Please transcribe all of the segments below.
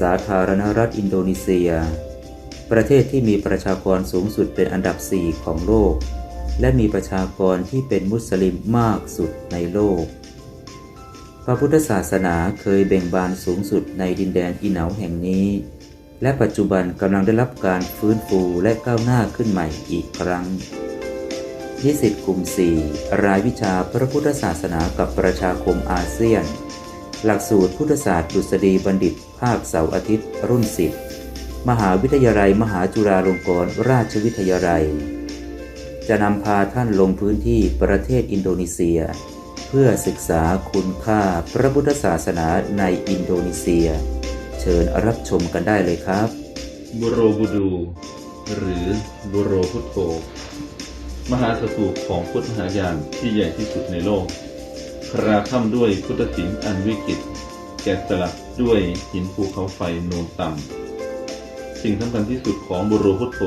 สาธารณรัฐอินโดนีเซีย ประเทศที่มีประชากรสูงสุดเป็นอันดับ 4 ของโลก และมีประชากรที่เป็นมุสลิมมากสุดในโลก พระพุทธศาสนาเคยเบ่งบานสูงสุดในดินแดนอีเหนาแห่งนี้ และปัจจุบันกำลังได้รับการฟื้นฟูและก้าวหน้าขึ้นใหม่อีกครั้งนิสิตกลุ่ม 4 รายวิชาพระพุทธศาสนากับประชาคมอาเซียน หลักสูตรพุทธศาสตร์ดุษฎีบัณฑิต ภาคเสาร์อาทิตย์ รุ่น10มหาวิทยาลัย มหาจุฬาลงกรณราชวิทยาลัย จะนำพาท่านลงพื้นที่ประเทศอินโดนีเซีย เพื่อศึกษาคุณค่าพระพุทธศาสนาในอินโดนีเซีย เชิญรับชมกันได้เลยครับบุโรบูดู หรือบุโรพุทโธมหาสถูปของพุทธมหายานที่ใหญ่ที่สุดในโลก ราค่ำด้วยพุทธศิลป์อันวิจิตรแกะสลักด้วยหินภูเขาไฟโนนต่ำสิ่งสำคัญที่สุดของบุโรพุทโธ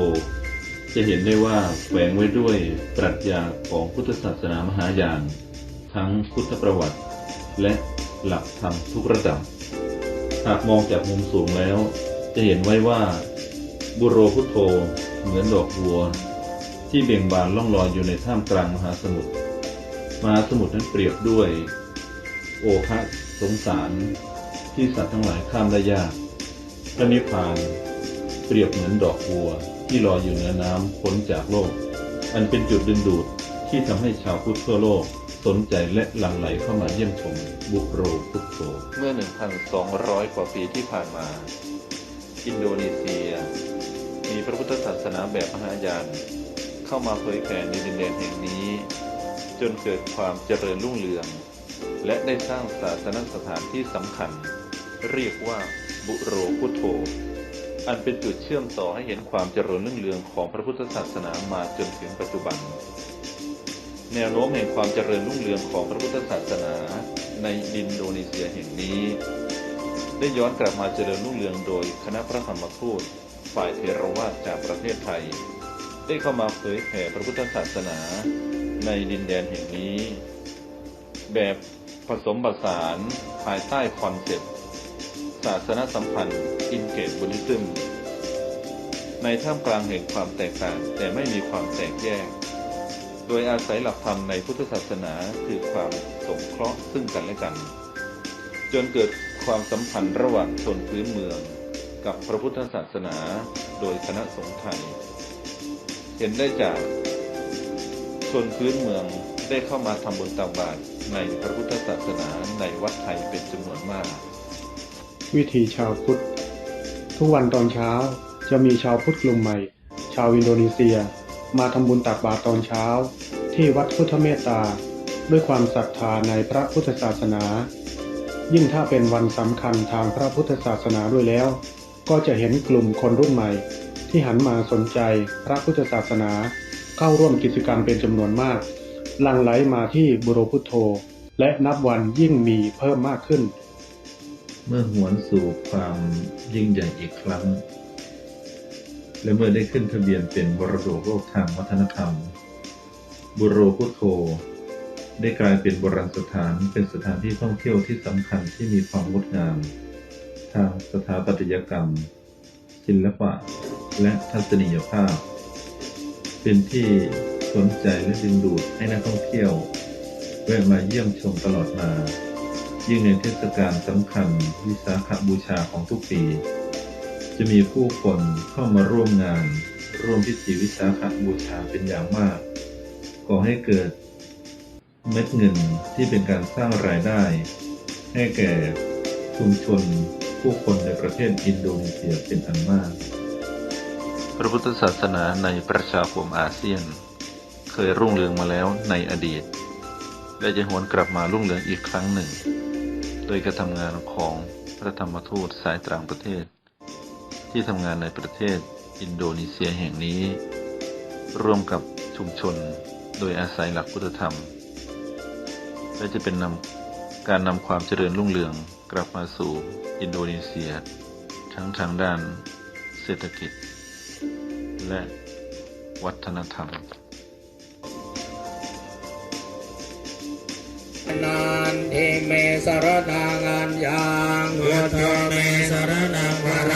จะเห็นได้ว่าแฝงไว้ด้วยปรัชญาของพุทธศาสนามหายาน ทั้งพุทธประวัติ และหลักธรรมทุกระดับ หากมองจากมุมสูงแล้ว จะเห็นไว้ว่าบุโรพุทโธเหมือนดอกบัว ที่เบ่งบานล่องลอยอยู่ในท่ามกลางมหาสมุทร มหาสมุทรนั้นเปรียบด้วย โอคะสงสารที่สัตว์ทั้งหลายข้ามได้ยากพระนิพพาน เปรียบเหมือนดอกบัวที่ลอยอยู่เหนือน้ำพ้นจากโลก อันเป็นจุดดึงดูดที่ทำให้ชาวพุทธทั่วโลกสนใจและหลั่งไหลเข้ามาเยี่ยมชมบุโรพุทโธเมื่อ 1,200 กว่าปีที่ผ่านมา อินโดนีเซีย มีพระพุทธศาสนาแบบมหายานเข้ามาเผยแผ่ในดินแดนแห่งนี้ จนเกิดความเจริญรุ่งเรือง และได้สร้างศาสนสถานที่สำคัญ เรียกว่าบุโรพุทโธอันเป็นจุดเชื่อมต่อให้เห็นความเจริญรุ่งเรืองของพระพุทธศาสนามาจนถึงปัจจุบัน แนวโน้มแห่งความเจริญรุ่งเรืองของพระพุทธศาสนาในอินโดนีเซียแห่งนี้ ได้ย้อนกลับมาเจริญรุ่งเรืองโดยคณะพระธรรมทูตฝ่ายเทรวาสจากประเทศไทย ได้เข้ามาเผยแผ่พระพุทธศาสนา ในดินแดนแห่งนี้ แบบผสมผสานภายใต้คอนเซ็ปต์ศาสนสัมพันธ์อินเกตบุริซึมในท่ามกลางแห่งความแตกต่างแต่ไม่มีความแตกแยก โดยอาศัยหลักธรรมในพุทธศาสนาคือความสงเคราะห์ซึ่งกันและกัน จนเกิดความสัมพันธ์ระหว่างชนพื้นเมือง กับพระพุทธศาสนาโดยคณะสงฆ์ไทย เห็นได้จาก ชนพื้นเมืองได้เข้ามาทำบุญตักบาตรในพระพุทธศาสนาในวัดไทยเป็นจำนวนมาก วิถีชาวพุทธ ทุกวันตอนเช้าจะมีชาวพุทธกลุ่มใหม่ ชาวอินโดนีเซีย มาทำบุญตักบาตรตอนเช้า ที่วัดพุทธเมตตา ด้วยความศรัทธาในพระพุทธศาสนา ยิ่งถ้าเป็นวันสำคัญทางพระพุทธศาสนาด้วยแล้ว ก็จะเห็นกลุ่มคนรุ่นใหม่ ที่หันมาสนใจพระพุทธศาสนา เข้าร่วมกิจกรรมเป็นจำนวนมากหลั่งไหลมาที่บุโรพุทโธ และนับวันยิ่งมีเพิ่มมากขึ้น เมื่อหวนสู่ความยิ่งใหญ่อีกครั้ง และเมื่อได้ขึ้นทะเบียนเป็นมรดกโลกทางวัฒนธรรม บุโรพุทโธ ได้กลายเป็นโบราณสถานเป็นสถานที่ท่องเที่ยวที่สำคัญที่มีความงดงาม ทางสถาปัตยกรรม ศิลปะ และทัศนียภาพ เป็นที่สนใจและดึงดูดให้นักท่องเที่ยวแวะมาเยี่ยมชมตลอดมา ยิ่งในเทศกาลสำคัญวิสาขบูชาของทุกปี จะมีผู้คนเข้ามาร่วมงาน ร่วมพิธีวิสาขบูชาเป็นอย่างมากก่อให้เกิดเม็ดเงินที่เป็นการสร้างรายได้ ให้แก่ชุมชนผู้คนในประเทศอินโดนีเซียเป็นอันมาก พระพุทธศาสนาในประชาคมอาเซียน เคยรุ่งเรืองมาแล้วในอดีต และจะหวนกลับมารุ่งเรืองอีกครั้งหนึ่ง โดยการทำงานของพระธรรมทูตสายต่างประเทศ ที่ทำงานในประเทศอินโดนีเซียแห่งนี้ ร่วมกับชุมชนโดยอาศัยหลักพุทธธรรม และจะเป็นนำการนำความเจริญรุ่งเรืองกลับมาสู่อินโดนีเซีย ทั้งทางด้านเศรษฐกิจ และวัฒนธรรมนันทิเมสรนังอัญญังพุทโธเมสรนัง